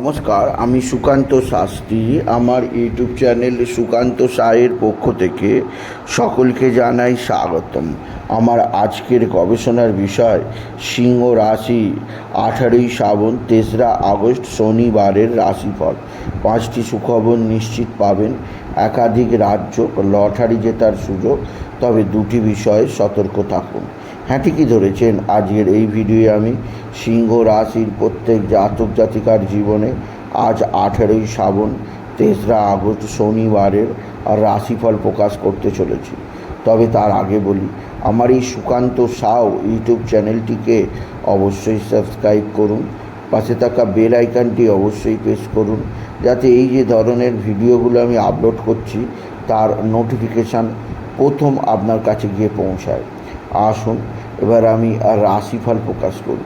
নমস্কার, আমি সুকান্ত শাস্ত্রী। আমার ইউটিউব চ্যানেল সুকান্ত সায়ের পক্ষ থেকে সকলকে জানাই স্বাগতম। আমার আজকের গবেষণার বিষয়, সিংহ রাশি, আঠারোই শ্রাবণ, তেসরা আগস্ট, শনিবারের রাশিফল। পাঁচটি সুখবর নিশ্চিত পাবেন। একাধিক রাজ্য লটারি জেতার সুযোগ, তবে দুটি বিষয়ে সতর্ক থাকুন। হ্যাঁ ঠিকই ধরেছেন। আজকের এই ভিডিওয়ে আমি সিংহ রাশির প্রত্যেক জাতক জাতিকার জীবনে আজ আঠেরোই শ্রাবণ, তেসরা আগস্ট শনিবারের রাশিফল প্রকাশ করতে চলেছি। তবে তার আগে বলি, আমার এই সুকান্ত সাও ইউটিউব চ্যানেলটিকে অবশ্যই সাবস্ক্রাইব করুন, পাশে থাকা বেল আইকনটি অবশ্যই প্রেস করুন, যাতে এই যে ধরনের ভিডিওগুলো আমি আপলোড করছি, তার নোটিফিকেশান প্রথম আপনার কাছে গিয়ে পৌঁছায়। আসুন এবার আমি আর রাশিফল প্রকাশ করি।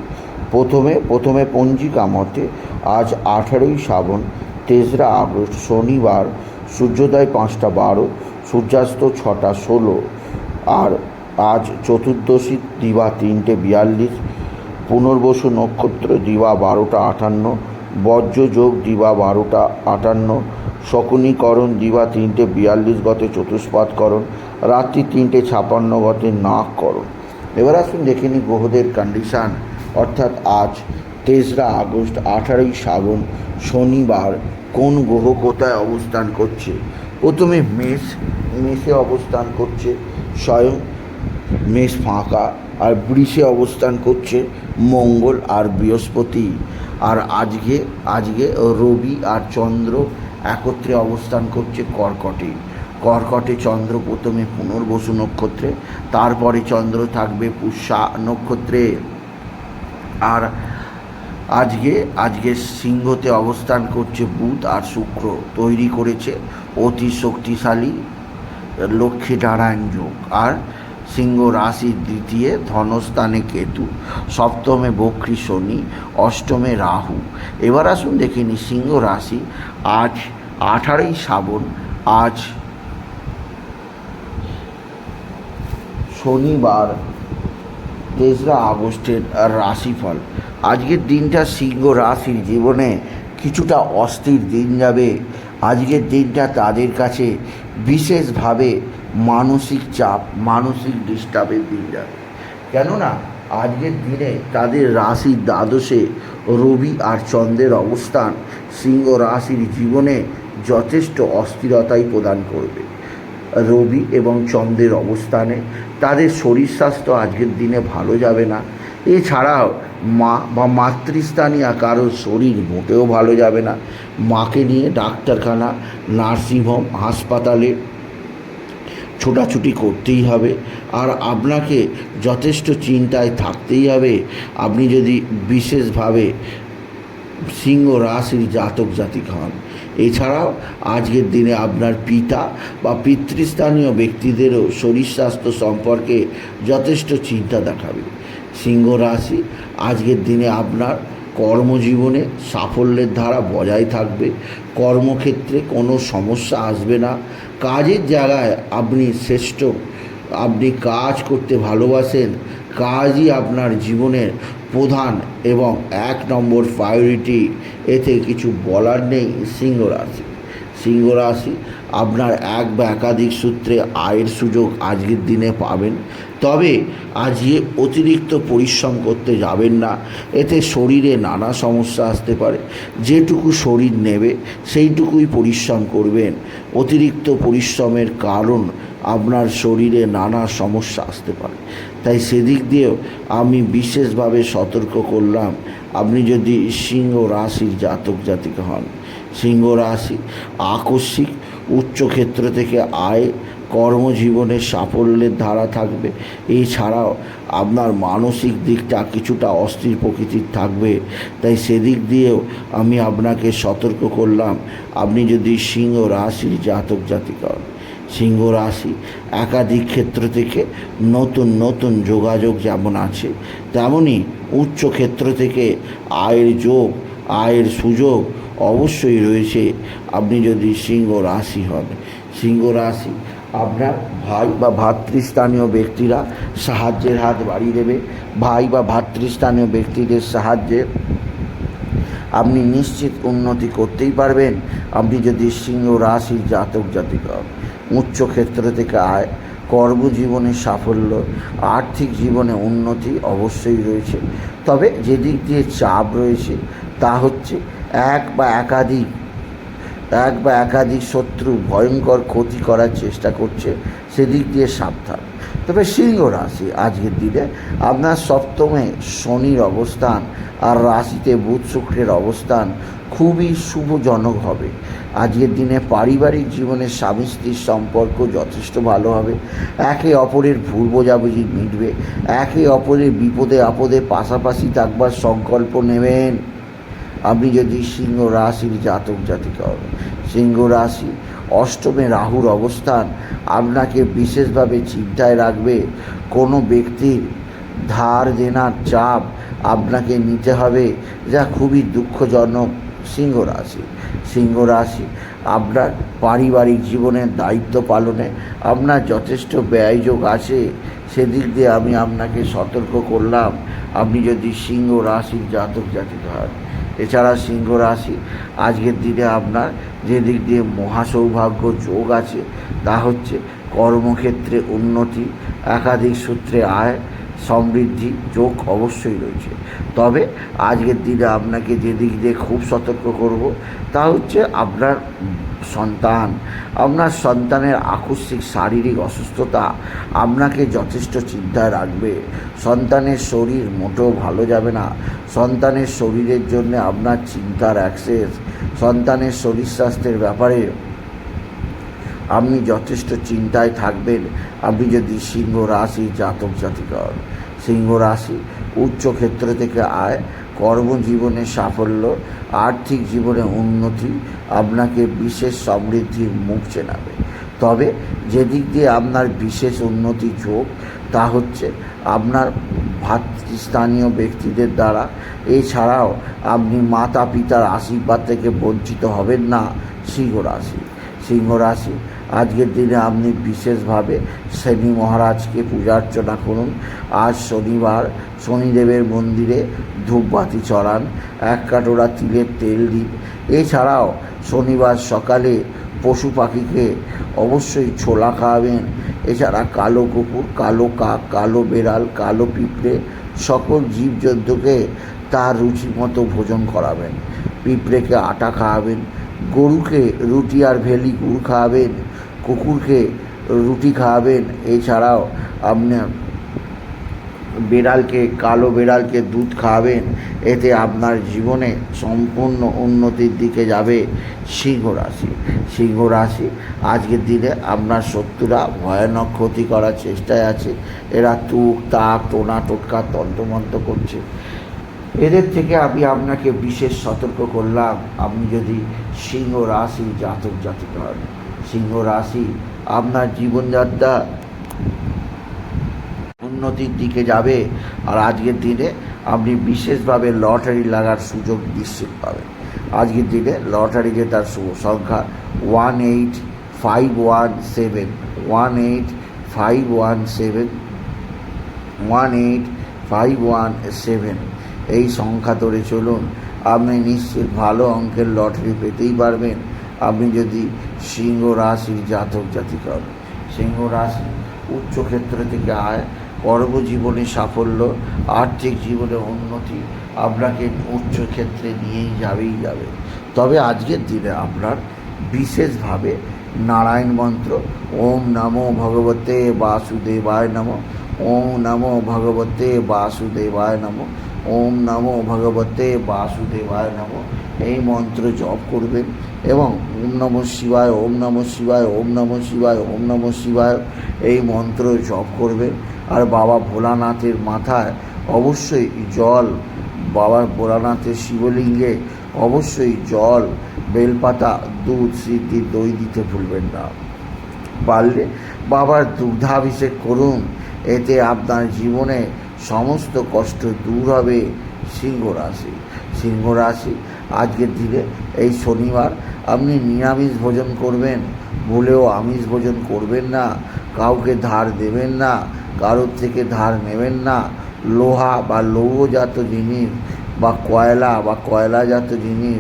প্রথমে প্রথমে পঞ্জিকা মতে আজ আঠারোই শ্রাবণ, তেসরা আগস্ট, শনিবার, সূর্যোদয় পাঁচটা বারো, সূর্যাস্ত ছটা ষোলো, আর আজ চতুর্দশী দিবা তিনটে বিয়াল্লিশ, পুনর্বসু নক্ষত্র দিবা বারোটা আটান্ন বজ্রযোগ দিবা বারোটা আটান্ন, শকুনীকরণ দিবা তিনটে বিয়াল্লিশ গতে চতুষ্পাতকরণ, রাত্রি তিনটে ছাপান্ন গতে নাককরণ এবার আসুন দেখে নিই গ্রহদের কন্ডিশান অর্থাৎ আজ তেসরা আগস্ট আঠারোই শ্রাবণ শনিবার কোন গ্রহ কোথায় অবস্থান করছে? প্রথমে মেষ, মেষে অবস্থান করছে, স্বয়ং মেষ ফাঁকা, আর বৃষে অবস্থান করছে মঙ্গল আর বৃহস্পতি। আর আজকে আজকে রবি আর চন্দ্র একত্রে অবস্থান করছে কর্কটে। কর্কটে চন্দ্র প্রথমে পুনর্বসু নক্ষত্রে, তারপরে চন্দ্র থাকবে পুষ্যা নক্ষত্রে। আর আজকে আজকে সিংহতে অবস্থান করছে বুধ আর শুক্র, তৈরি করেছে অতি শক্তিশালী লক্ষ্মী নারায়ণ যোগ। আর সিংহ রাশির দ্বিতীয় ধনস্থানে কেতু, সপ্তমে বক্রী শনি, অষ্টমে রাহু। এবার আসুন দেখে সিংহ রাশি আজ আঠারোই শ্রাবণ, আজ শনিবার, তেসরা আগস্টের রাশিফল। আজকের দিনটা সিংহ রাশির জীবনে কিছুটা অস্থির দিন যাবে। আজকের দিনটা তাদের কাছে বিশেষভাবে মানসিক চাপ, মানসিক ডিস্টার্বের দিন যাবে। কেননা, আজকের দিনে তাদের রাশির দ্বাদশে রবি আর চন্দ্রের অবস্থান সিংহ রাশির জীবনে যথেষ্ট অস্থিরতাই প্রদান করবে। রবি এবং চন্দ্রের অবস্থানে তাদের শরীর স্বাস্থ্য আজকের দিনে ভালো যাবে না। এছাড়াও মা বা মাতৃস্থানীয় কারোর শরীর মোটেও ভালো যাবে না। মাকে নিয়ে ডাক্তারখানা, নার্সিংহোম, হাসপাতালে ছোটাছুটি করতেই হবে। আর আপনাকে যথেষ্ট চিন্তায় থাকতেই হবে। আপনি যদি বিশেষভাবে সিংহ রাশির জাতক জাতিক হন এছাড়াও আজকের দিনে আপনার পিতা বা পিতৃস্থানীয় ব্যক্তিদেরও শরীর স্বাস্থ্য সম্পর্কে যথেষ্ট চিন্তা দেখাবে। সিংহ রাশি, আজকের দিনে আপনার কর্মজীবনে সাফল্যের ধারা বজায় থাকবে। কর্মক্ষেত্রে কোনো সমস্যা আসবে না। কাজের জায়গায় আপনি শ্রেষ্ঠ। আপনি কাজ করতে ভালোবাসেন। কাজই আপনার জীবনের প্রধান এবং এক নম্বর প্রায়োরিটি এতে কিছু বলার নেই সিংহ রাশি। সিংহ রাশি, আপনার এক বা একাধিক সূত্রে আয়ের সুযোগ আজকের দিনে পাবেন। তবে আজকে অতিরিক্ত পরিশ্রম করতে যাবেন না। এতে শরীরে নানা সমস্যা আসতে পারে। যেটুকু শরীর নেবে, সেইটুকুই পরিশ্রম করবেন। অতিরিক্ত পরিশ্রমের কারণ আপনার শরীরে নানা সমস্যা আসতে পারে। তাই সেদিক দিয়েও আমি বিশেষভাবে সতর্ক করলাম। আপনি যদি সিংহ রাশির জাতক জাতিক হন, সিংহ রাশি আকস্মিক উচ্চক্ষেত্র থেকে আয়, কর্মজীবনে সাফল্যের ধারা থাকবে। এছাড়াও আপনার মানসিক দিকটা কিছুটা অস্থির প্রকৃতির থাকবে। তাই সেদিক দিয়েও আমি আপনাকে সতর্ক করলাম। আপনি যদি সিংহ রাশির জাতক জাতিকা হন সিংহ রাশি। একাধিক ক্ষেত্র থেকে নতুন নতুন যোগাযোগ যেমন আছে তেমনই উচ্চ ক্ষেত্র থেকে আয়ের যোগ, আয়ের সুযোগ অবশ্যই রয়েছে। আপনি যদি সিংহ রাশি হন, সিংহ রাশি আপনার ভাই বা ভাতৃস্থানীয় ব্যক্তিরা সাহায্যের হাত বাড়িয়ে দেবে। ভাই বা ভাতৃস্থানীয় ব্যক্তিদের সাহায্যে আপনি নিশ্চিত উন্নতি করতেই পারবেন। আপনি যদি সিংহ রাশির জাতক জাতিকা হন। উচ্চ ক্ষেত্র থেকে আয়, কর্মজীবনে সাফল্য, আর্থিক জীবনে উন্নতি অবশ্যই রয়েছে। তবে যেদিক দিয়ে চাপ রয়েছে, তা হচ্ছে এক বা একাধিক, এক বা একাধিক শত্রু ভয়ঙ্কর ক্ষতি করার চেষ্টা করছে, সেদিক দিয়ে সাবধান। তবে সিংহ রাশি আজকের দিনে আপনার সপ্তমে শনির অবস্থান আর রাশিতে বুধ শুক্রের অবস্থান খুবই শুভজনক হবে। আজকের দিনে পারিবারিক জীবনে স্বামী স্ত্রীর সম্পর্ক যথেষ্ট ভালো হবে। একে অপরের ভুল বোঝাবুঝি মিটবে। একে অপরের বিপদে আপদে পাশাপাশি থাকবার সংকল্প নেবেন। আপনি যদি সিংহ রাশির জাতক জাতিকা হন সিংহ রাশি অষ্টমে রাহুর অবস্থান আপনাকে বিশেষভাবে চিন্তায় রাখবে। কোনো ব্যক্তির ধার দেনার চাপ আপনাকে নিতে হবে, যা খুবই দুঃখজনক। সিংহ রাশি সিংহ রাশি, আপনার পারিবারিক জীবনের দায়িত্ব পালনে আপনার যথেষ্ট ব্যয়যোগ আছে। সেদিক দিয়ে আমি আপনাকে সতর্ক করলাম। আপনি যদি সিংহ রাশির জাতক জাতিকা হন এছাড়া সিংহ রাশি। আজকের দিনে আপনার যে দিক দিয়ে মহাসৌভাগ্য যোগ আছে, তা হচ্ছে কর্মক্ষেত্রে উন্নতি, একাধিক সূত্রে আয়, সমৃদ্ধি, যোগ অবশ্যই রয়েছে। তবে আজকের দিনে আপনাকে যে দিক দিয়ে খুব সতর্ক করব, তা হচ্ছে আপনার সন্তান। আপনার সন্তানের আকস্মিক শারীরিক অসুস্থতা আপনাকে যথেষ্ট চিন্তায় রাখবে। সন্তানের শরীর মোটেও ভালো যাবে না। সন্তানের শরীরের জন্য আপনার চিন্তার অ্যাক্সেস সন্তানের শরীর স্বাস্থ্যের ব্যাপারে আপনি যথেষ্ট চিন্তায় থাকবেন। আপনি যদি সিংহ রাশি জাতক জাতিকর, সিংহ রাশি উচ্চ ক্ষেত্র থেকে আয় কর্মজীবনে সাফল্য, আর্থিক জীবনে উন্নতি আপনাকে বিশেষ সমৃদ্ধির মুখ চেনাবে। তবে যেদিক দিয়ে আপনার বিশেষ উন্নতি যোগ তা হচ্ছে আপনার ভাতৃস্থানীয় ব্যক্তিদের দ্বারা। এছাড়াও আপনি মাতা পিতার আশীর্বাদ থেকে বঞ্চিত হবেন না সিংহ রাশি সিংহ রাশি আজকের দিনে আপনি বিশেষভাবে শনি মহারাজকে পূজা অর্চনা করুন। আজ শনিবার শনিদেবের মন্দিরে ধূপবাতি চড়ান, এক কাটোরা তিলের তেল দিন। এছাড়াও শনিবার সকালে পশু পাখিকে অবশ্যই ছোলা খাওয়াবেন। এছাড়া কালো কুকুর, কালো কাক, কালো বেড়াল, কালো পিঁপড়ে, সকল জীবজন্তুকে তার রুচি মতো ভোজন করাবেন। পিঁপড়েকে আটা খাওয়াবেন, গরুকে রুটি আর ভেলি গুড় খাওয়াবেন। কুকুরকে রুটি খাওয়াবেন, এছাড়াও আপনার বেড়ালকে, কালো বেড়ালকে দুধ খাওয়াবেন, এতে আপনার জীবনে সম্পূর্ণ উন্নতির দিকে যাবে সিংহ রাশি। সিংহ রাশি, আজকের দিনে আপনার শত্রুরা ভয়ানক ক্ষতি করার চেষ্টায় আছে। এরা তুক, তাক, টোনা, টোটকা, তন্ত্রমন্ত্র করছে। এদের থেকে আমি আপনাকে বিশেষ সতর্ক করলাম, আপনি যদি সিংহ রাশি জাতক জাতিক হন। সিংহ রাশি আপনার জীবনযাত্রা উন্নতির দিকে যাবে। আর আজকের দিনে আপনি বিশেষভাবে লটারি লাগার সুযোগ নিশ্চিত পাবেন। আজকের দিনে লটারি জেতার সংখ্যা one eight five one seven, one eight five one seven, one eight five one seven. এই সংখ্যা ধরে চলুন, আপনি নিশ্চিত ভালো অঙ্কের লটারি পেতেই পারবেন। আপনি যদি সিংহ রাশির জাতক জাতিক হন, সিংহ রাশি উচ্চ ক্ষেত্র থেকে আয় কর্মজীবনে সাফল্য, আর্থিক জীবনে উন্নতি আপনাকে উচ্চ ক্ষেত্রে নিয়েই যাবেই যাবে। তবে আজকের দিনে আপনার বিশেষভাবে নারায়ণ মন্ত্র, ওম নমো ভগবতে বাসুদেবায় নম, ওম নমো ভগবতে বাসুদেবায় নম, ওম নমো ভগবতে বাসুদেবায় নম। এই মন্ত্র জপ করবেন এবং ওম নম শিবায়, ওম নম শিবায়, ওম নম শিবায়, ওম নম শিবায় এই মন্ত্র জপ করবে। আর বাবা ভোলানাথের মাথায় অবশ্যই জল, বাবা ভোলানাথের শিবলিঙ্গে অবশ্যই জল, বেলপাতা, দুধ, সিদ্ধি, দই দিতে ভুলবেন না। পারলে বাবার দুগ্ধাভিষেক করুন, এতে আপনার জীবনে সমস্ত কষ্ট দূর হবে সিংহ রাশি সিংহ রাশি আজকের দিনে, এই শনিবার আপনি নিরামিষ ভোজন করবেন, ভুলেও আমিষ ভোজন করবেন না, কাউকে ধার দেবেন না, কারোর থেকে ধার নেবেন না, লোহা বা লৌহজাত জিনিস বা কয়লা বা কয়লাজাত জিনিস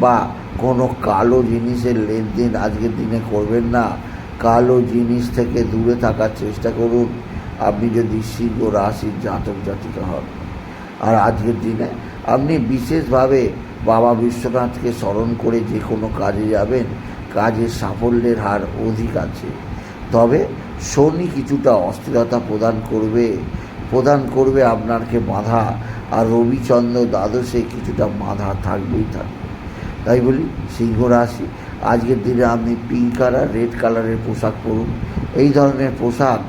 বা কোনো কালো জিনিসের লেনদেন আজকের দিনে করবেন না। কালো জিনিস থেকে দূরে থাকার চেষ্টা করুন। আপনি যদি সিংহ, রাশির জাতক, জাতিকা হন। আর আজকের দিনে আপনি বিশেষভাবে বাবা বিশ্বনাথকে স্মরণ করে যে কোনো কাজে যাবেন, কাজের সাফল্যের হার অধিক আছে। তবে শনি কিছুটা অস্থিরতা প্রদান করবে প্রদান করবে আপনারকে বাধা, আর রবিচন্দ্র দ্বাদশে কিছুটা বাধা থাকবেই থাকবে। তাই বলি, সিংহ রাশি, আজকের দিনে আপনি পিঙ্ক কালার, রেড কালারের পোশাক পরুন। এই ধরনের পোশাক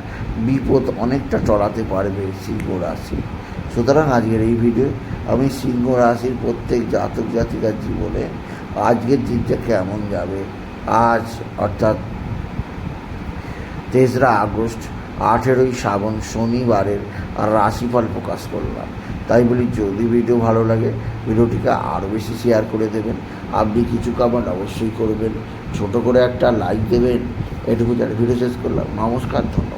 বিপদ অনেকটা টলাতে পারবে সিংহ রাশি। সুতরাং আজকের এই ভিডিও আমি সিংহ রাশির প্রত্যেক জাতক জাতিকার জীবনে আজকের দিনটা কেমন যাবে? আজ, অর্থাৎ তেসরা আগস্ট, আঠেরোই শ্রাবণ, শনিবারের রাশিফল প্রকাশ করলাম। তাই বলি, যদি ভিডিও ভালো লাগে, ভিডিওটিকে আরও বেশি শেয়ার করে দেবেন। আপনি কিছু কমেন্ট অবশ্যই করবেন। ছোট করে একটা লাইক দেবেন। এটুকু জানি ভিডিও শেষ করলাম। নমস্কার, ধন্যবাদ।